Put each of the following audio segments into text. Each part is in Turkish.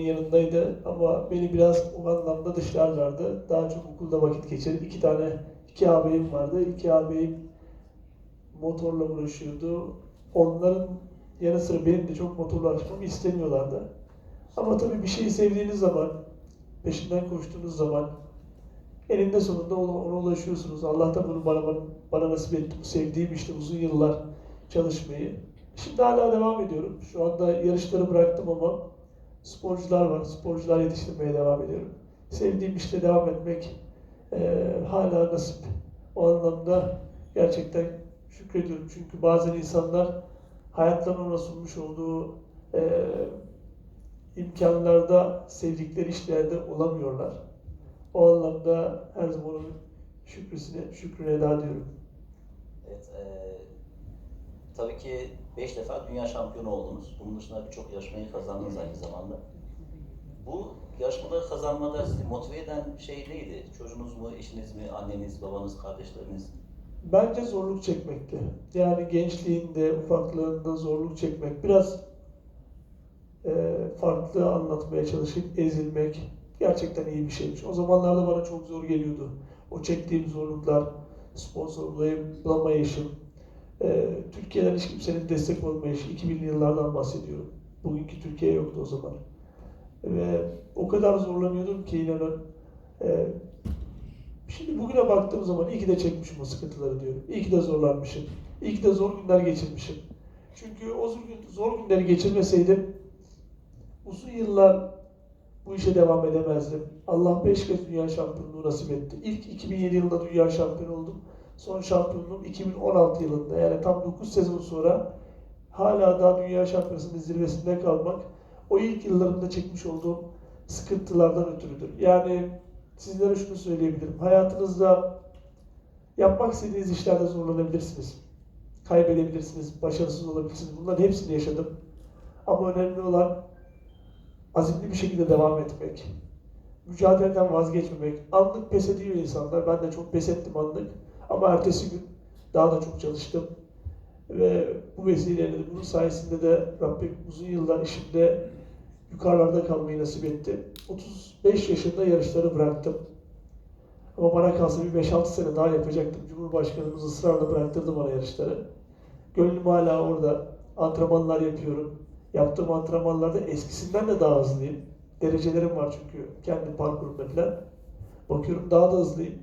yanındaydı ama beni biraz o anlamda dışlarlardı. Daha çok okulda vakit geçirip iki tane iki ağabeyim vardı. İki ağabeyim motorla uğraşıyordu. Onların yanı sıra benim de çok motorla uğraşmamı istemiyorlardı. Ama tabii bir şeyi sevdiğiniz zaman, peşinden koştuğunuz zaman eninde sonunda ona, ona ulaşıyorsunuz. Allah da bunu bana, bana nasip etti. Sevdiğim işte uzun yıllar çalışmayı. Şimdi hala devam ediyorum. Şu anda yarışları bıraktım ama sporcular var. Sporcular yetiştirmeye devam ediyorum. Sevdiğim işte devam etmek eee, hala nasip. O anlamda gerçekten şükrediyorum. Çünkü bazen insanlar hayatlarının ona sunmuş olduğu eee, imkanlarda sevdikleri işlerde olamıyorlar. O anlamda her zaman onun şükrüsüne, şükrüne eda ediyorum. Evet, eee, tabii ki 5 defa dünya şampiyonu oldunuz. Bunun dışında birçok yarışmayı kazandınız aynı zamanda. Bu yarışmaları kazanmada sizi motive eden şey neydi? Çocuğunuz mu, eşiniz mi, anneniz, babanız, kardeşleriniz? Bence zorluk çekmekti. Yani gençliğinde, ufaklığında zorluk çekmek. Biraz e, farklı anlatmaya çalışıp ezilmek gerçekten iyi bir şeymiş. O zamanlarda bana çok zor geliyordu. O çektiğim zorluklar, sponsor bulamayışım, e, Türkiye'den hiç kimsenin destek olmayışı, 2000'li yıllardan bahsediyorum. Bugünkü Türkiye yoktu o zaman. Ve o kadar zorlanıyordum ki inanın. E, Şimdi bugüne baktığım zaman iyi ki de çekmişim o sıkıntıları diyorum. İyi ki de zorlanmışım. İyi ki de zor günler geçirmişim. Çünkü o zor, gün- zor günleri geçirmeseydim uzun yıllar bu işe devam edemezdim. Allah beş kez dünya şampiyonluğu nasip etti. İlk 2007 yılında dünya şampiyonu oldum. Son şampiyonluğum 2016 yılında. Yani tam 9 sezon sonra hala daha dünya şampiyonasının zirvesinde kalmak o ilk yıllarımda çekmiş olduğum sıkıntılardan ötürüdür. Yani sizlere şunu söyleyebilirim. Hayatınızda yapmak istediğiniz işlerde zorlanabilirsiniz. Kaybedebilirsiniz, başarısız olabilirsiniz. Bunların hepsini yaşadım. Ama önemli olan azimli bir şekilde devam etmek. Mücadeleden vazgeçmemek. Anlık pes ediyor insanlar. Ben de çok pes ettim anlık. Ama ertesi gün daha da çok çalıştım. Ve bu vesileyle de bunun sayesinde de Rabbim uzun yıllar işimde yukarılarda kalmayı nasip etti. 35 yaşında yarışları bıraktım. Ama bana kalsa bir 5-6 sene daha yapacaktım. Cumhurbaşkanımız ısrarla bıraktırdı bana yarışları. Gönlüm hala orada. Antrenmanlar yapıyorum. Yaptığım antrenmanlarda eskisinden de daha hızlıyım. Derecelerim var çünkü kendi parkurumda falan. Bakıyorum daha da hızlıyım.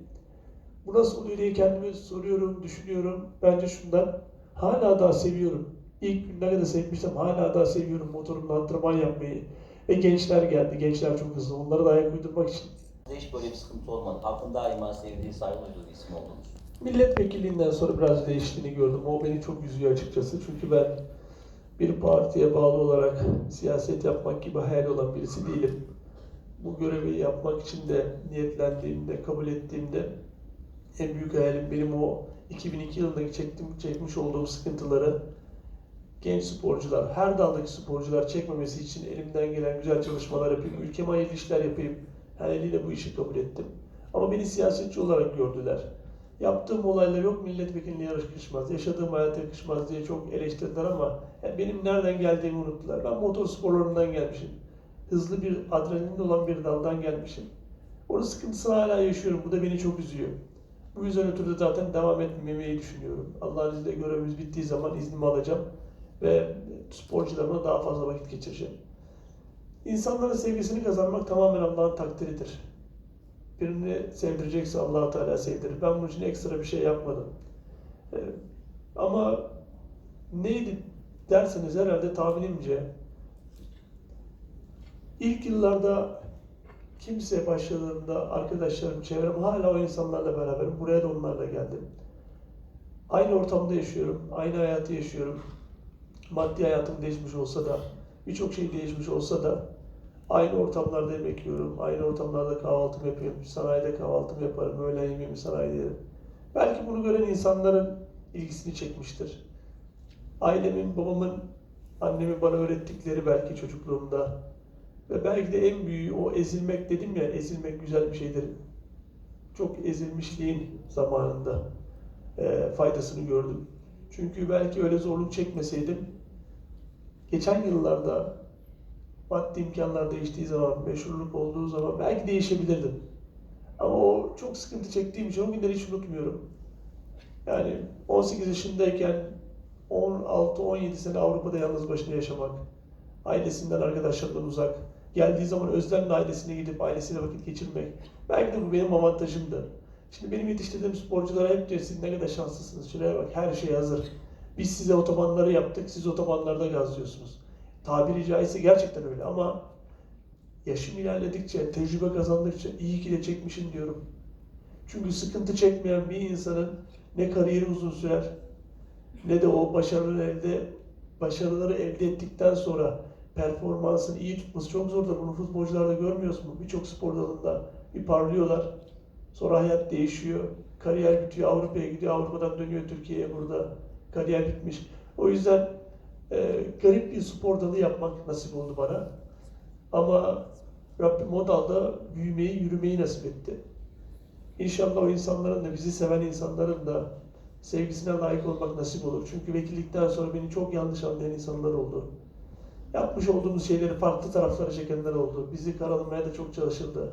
Bu nasıl oluyor diye kendime soruyorum, düşünüyorum. Bence şundan hala daha seviyorum. İlk günlerde de sevmiştim. Hala daha seviyorum motorumla antrenman yapmayı. Ve gençler geldi. Gençler çok hızlı. Onları da ayak uydurmak için. Hiç böyle bir sıkıntı olmadı. Halkın daima sevdiği, saygı duyduğu isim oldunuz. Milletvekilliğinden sonra biraz değiştiğini gördüm. O beni çok üzüyor açıkçası. Çünkü ben bir partiye bağlı olarak siyaset yapmak gibi hayal olan birisi değilim. Bu görevi yapmak için de niyetlendiğimde, kabul ettiğimde en büyük hayalim benim o 2002 yılındaki çektim, çekmiş olduğum sıkıntıları genç sporcular, her daldaki sporcular çekmemesi için elimden gelen güzel çalışmalar yapayım, ülkeme hayırlı işler yapayım. Her eliyle bu işi kabul ettim. Ama beni siyasetçi olarak gördüler. Yaptığım olaylar yok milletvekilliğine yakışmaz, yaşadığım hayata yakışmaz diye çok eleştirdiler ama ya benim nereden geldiğimi unuttular. Ben motor sporlarından gelmişim. Hızlı bir adrenalin olan bir daldan gelmişim. Onun sıkıntısını hala yaşıyorum. Bu da beni çok üzüyor. Bu yüzden ötürü de zaten devam etmemeyi düşünüyorum. Allah'ın izniyle görevimiz bittiği zaman iznimi alacağım ve sporcularımla daha fazla vakit geçireceğim. İnsanların sevgisini kazanmak tamamen Allah'ın takdiridir. Birini sevdirecekse allah Teala sevdirir. Ben bunun için ekstra bir şey yapmadım. Ee, ama neydi derseniz herhalde tahminimce ilk yıllarda kimse başladığında arkadaşlarım, çevrem hala o insanlarla beraberim. Buraya da onlarla geldim. Aynı ortamda yaşıyorum, aynı hayatı yaşıyorum. Maddi hayatım değişmiş olsa da, birçok şey değişmiş olsa da aynı ortamlarda yemek yiyorum, aynı ortamlarda kahvaltımı yapıyorum, sanayide kahvaltımı yaparım, öğlen yemeğimi sanayide yerim. Belki bunu gören insanların ilgisini çekmiştir. Ailemin, babamın, annemin bana öğrettikleri belki çocukluğumda ve belki de en büyüğü o ezilmek dedim ya, ezilmek güzel bir şeydir. Çok ezilmişliğin zamanında e, faydasını gördüm. Çünkü belki öyle zorluk çekmeseydim, geçen yıllarda maddi imkanlar değiştiği zaman, meşhurluk olduğu zaman belki değişebilirdim. Ama o çok sıkıntı çektiğim için o günleri hiç unutmuyorum. Yani 18 yaşındayken 16-17 sene Avrupa'da yalnız başına yaşamak, ailesinden, arkadaşlarından uzak, geldiği zaman özlemle ailesine gidip ailesiyle vakit geçirmek, belki de bu benim avantajımdı. Şimdi benim yetiştirdiğim sporculara hep diyor siz ne kadar şanslısınız. Şuraya bak her şey hazır. Biz size otobanları yaptık, siz otobanlarda gazlıyorsunuz. Tabiri caizse gerçekten öyle ama yaşım ilerledikçe, tecrübe kazandıkça iyi ki de çekmişim diyorum. Çünkü sıkıntı çekmeyen bir insanın ne kariyeri uzun sürer ne de o başarıları elde başarıları elde ettikten sonra performansını iyi tutması çok zordur. Bunu futbolcularda görmüyoruz mu? Birçok spor dalında bir parlıyorlar. Sonra hayat değişiyor. Kariyer bitiyor. Avrupa'ya gidiyor. Avrupa'dan dönüyor Türkiye'ye burada. Kariyer bitmiş. O yüzden e, garip bir spor dalı yapmak nasip oldu bana. Ama Rabbim o dalda büyümeyi, yürümeyi nasip etti. İnşallah o insanların da, bizi seven insanların da sevgisine layık olmak nasip olur. Çünkü vekillikten sonra beni çok yanlış anlayan insanlar oldu. Yapmış olduğumuz şeyleri farklı taraflara çekenler oldu. Bizi karalamaya da çok çalışıldı.